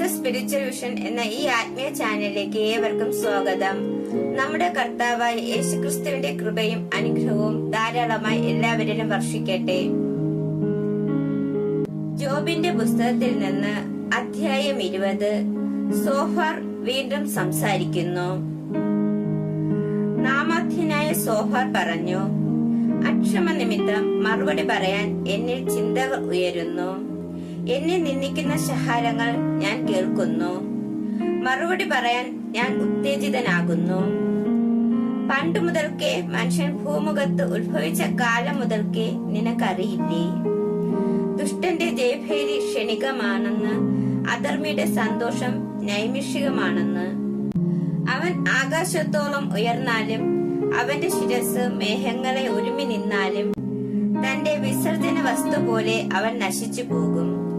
Jesus spiritual vision എന്ന ഈ ആത്മീയ ചാനലിലേക്ക് ഏവർക്കും സ്വാഗതം. നമ്മുടെ കർത്താവായ യേശുക്രിസ്തുവിന്റെ കൃപയും അനുഗ്രഹവും ധാരാളമായി എല്ലാവരിലും വർഷിക്കട്ടെ. ജോബിന്റെ പുസ്തകത്തിൽ നിന്ന് അധ്യായം ഇരുപത് സോഫർ വീണ്ടും സംസാരിക്കുന്നു. നാമാധ്യനായ സോഫർ പറഞ്ഞു അക്ഷമ നിമിത്തം മറുപടി പറയാൻ എന്നിൽ ചിന്തകൾ ഉയരുന്നു. എന്നെ നിന്ദിക്കുന്ന ശഹാരങ്ങൾ ഞാൻ കേൾക്കുന്നു. മറുപടി പറയാൻ ഞാൻ ഉത്തേജിതനാകുന്നു. പണ്ടു മുതൽക്കേ മനുഷ്യൻ ഭൂമുഖത്ത് ഉത്ഭവിച്ച കാലം മുതൽക്കേ നിനക്കറിയില്ലേ? ദുഷ്ടന്റെ ജയഭേരി ക്ഷണികമാണെന്ന് അധർമ്മിയുടെ സന്തോഷം നൈമിഷികമാണെന്ന്. അവൻ ആകാശത്തോളം ഉയർന്നാലും അവന്റെ ശിരസ് മേഘങ്ങളെ ഒരുമി നിന്നാലും തന്റെ വിസർജന വസ്തു പോലെ അവൻ നശിച്ചു പോകും.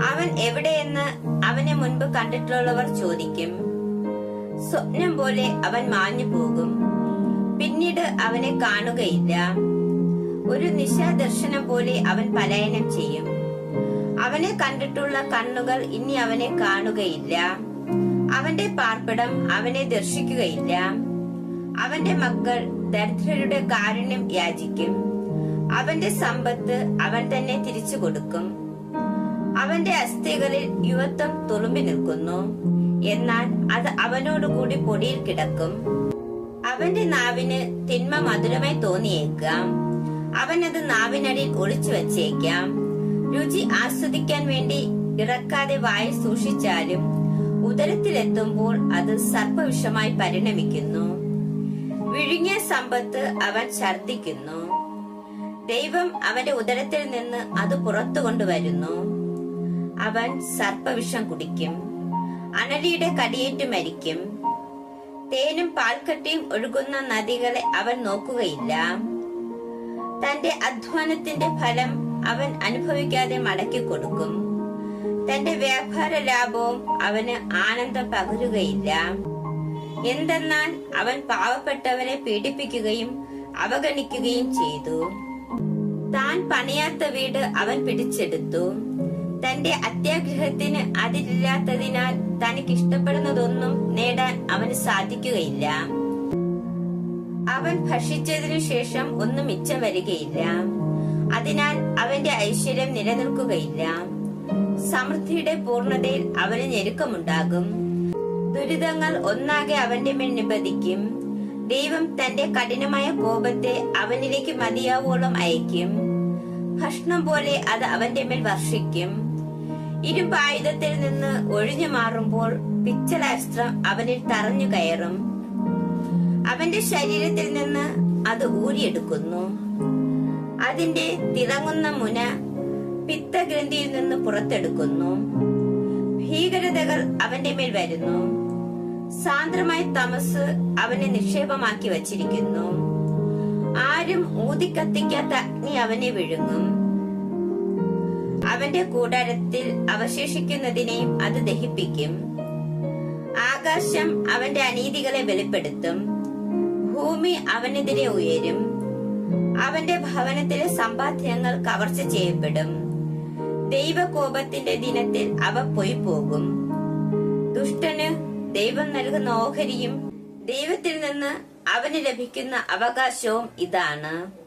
അവൻ എവിടെയെന്ന് അവനെ മുൻപ് കണ്ടിട്ടുള്ളവർ ചോദിക്കും. സ്വപ്നം പോലെ അവൻ മാഞ്ഞു പോകും. പിന്നീട് അവനെ കാണുകയില്ല. ഒരു നിശാദർശനം പോലെ അവൻ പലായനം ചെയ്യും. അവനെ കണ്ടിട്ടുള്ള കണ്ണുകൾ ഇനി അവനെ കാണുകയില്ല. അവന്റെ പാർപ്പിടം അവനെ ദർശിക്കുകയില്ല. അവന്റെ മക്കൾ ദരിദ്രരുടെ കാരുണ്യം യാചിക്കും. അവന്റെ സമ്പത്ത് അവൻ തന്നെ തിരിച്ചു കൊടുക്കും. അവന്റെ അസ്ഥികളിൽ യുവത്വം തുളുമ്പി നിൽക്കുന്നു. എന്നാൽ അത് അവനോടുകൂടി പൊടിയിൽ കിടക്കും. അവന്റെ നാവിന് തിന്മ മധുരമായി തോന്നിയേക്കാം. അവനത് നാവിനടിയിൽ ഒളിച്ചു വച്ചേക്കാം. രുചി ആസ്വദിക്കാൻ വേണ്ടി ഇറക്കാതെ വായിൽ സൂക്ഷിച്ചാലും ഉദരത്തിലെത്തുമ്പോൾ അത് സർപ്പവിഷമായി പരിണമിക്കുന്നു. വിഴുങ്ങിയ സമ്പത്ത് അവൻ ഛർദിക്കുന്നു ദൈവം അവന്റെ ഉദരത്തിൽ നിന്ന് അത് പുറത്തു കൊണ്ടുവരുന്നു. അവൻ സർപ്പവിഷം കുടിക്കും. അണലിയുടെ കടിയേറ്റ് മരിക്കും. തേനും പാൽക്കട്ടിയും ഒഴുകുന്ന നദികളെ അവൻ നോക്കുകയില്ല. തന്റെ അധ്വാനത്തിന്റെ ഫലം അവൻ അനുഭവിക്കാതെ മടക്കി കൊടുക്കും. തന്റെ വ്യാപാര ലാഭവും അവന് ആനന്ദം പകരുകയില്ല. എന്തെന്നാൽ അവൻ പാവപ്പെട്ടവരെ പീഡിപ്പിക്കുകയും അവഗണിക്കുകയും ചെയ്തു. താൻ പണിയാത്ത വീട് അവൻ പിടിച്ചെടുത്തു. തന്റെ അത്യാഗ്രഹത്തിന് അതിരില്ലാത്തതിനാൽ തനിക്ക് ഇഷ്ടപ്പെടുന്നതൊന്നും നേടാൻ അവന് സാധിക്കുകയില്ല. അവൻ ഭക്ഷിച്ചതിനു ശേഷം ഒന്നും മിച്ചം വരികയില്ല. അതിനാൽ അവന്റെ ഐശ്വര്യം നിലനിൽക്കുകയില്ല. സമൃദ്ധിയുടെ പൂർണതയിൽ അവന് ഞെരുക്കമുണ്ടാകും. ദുരിതങ്ങൾ ഒന്നാകെ അവന്റെ മേൽ നിബന്ധിക്കും. ദൈവം തന്റെ കഠിനമായ കോപത്തെ അവനിലേക്ക് മതിയാവോളം അയക്കും ഭക്ഷണം പോലെ അത് അവന്റെ മേൽ വർഷിക്കും. ഇരുമ്പായുധത്തിൽ നിന്ന് ഒഴിഞ്ഞു മാറുമ്പോൾ പിച്ചലാസ്ത്രം അവനിൽ തറഞ്ഞു കയറും. അവന്റെ ശരീരത്തിൽ നിന്ന് അത് ഊരിയെടുക്കുന്നു. അതിന്റെ തിളങ്ങുന്ന മുന പിത്തഗ്രന്ഥിയിൽ നിന്ന് പുറത്തെടുക്കുന്നു. ഭീകരതകൾ അവന്റെ മേൽ വരുന്നു. സാന്ദ്രമായ തമസ് അവനെ നിക്ഷേപമാക്കി വച്ചിരിക്കുന്നു. ആരും ഊതിക്കത്തിക്കാത്ത അഗ്നി അവനെ വിഴുങ്ങും. അവന്റെ കൂടാരത്തിൽ അവശേഷിക്കുന്നതിനെയും അത് ദഹിപ്പിക്കും. ആകാശം അവന്റെ അനീതികളെ വെളിപ്പെടുത്തും. ഭൂമി അവനെതിരെ ഉയരും. അവന്റെ ഭവനത്തിലെ സമ്പാദ്യങ്ങൾ കവർച്ച ചെയ്യപ്പെടും. ദൈവകോപത്തിന്റെ ദിനത്തിൽ അവ പോയി പോകും. ദുഷ്ടന് ദൈവം നൽകുന്ന ഓഹരിയും ദൈവത്തിൽ നിന്ന് അവന് ലഭിക്കുന്ന അവകാശവും ഇതാണ്.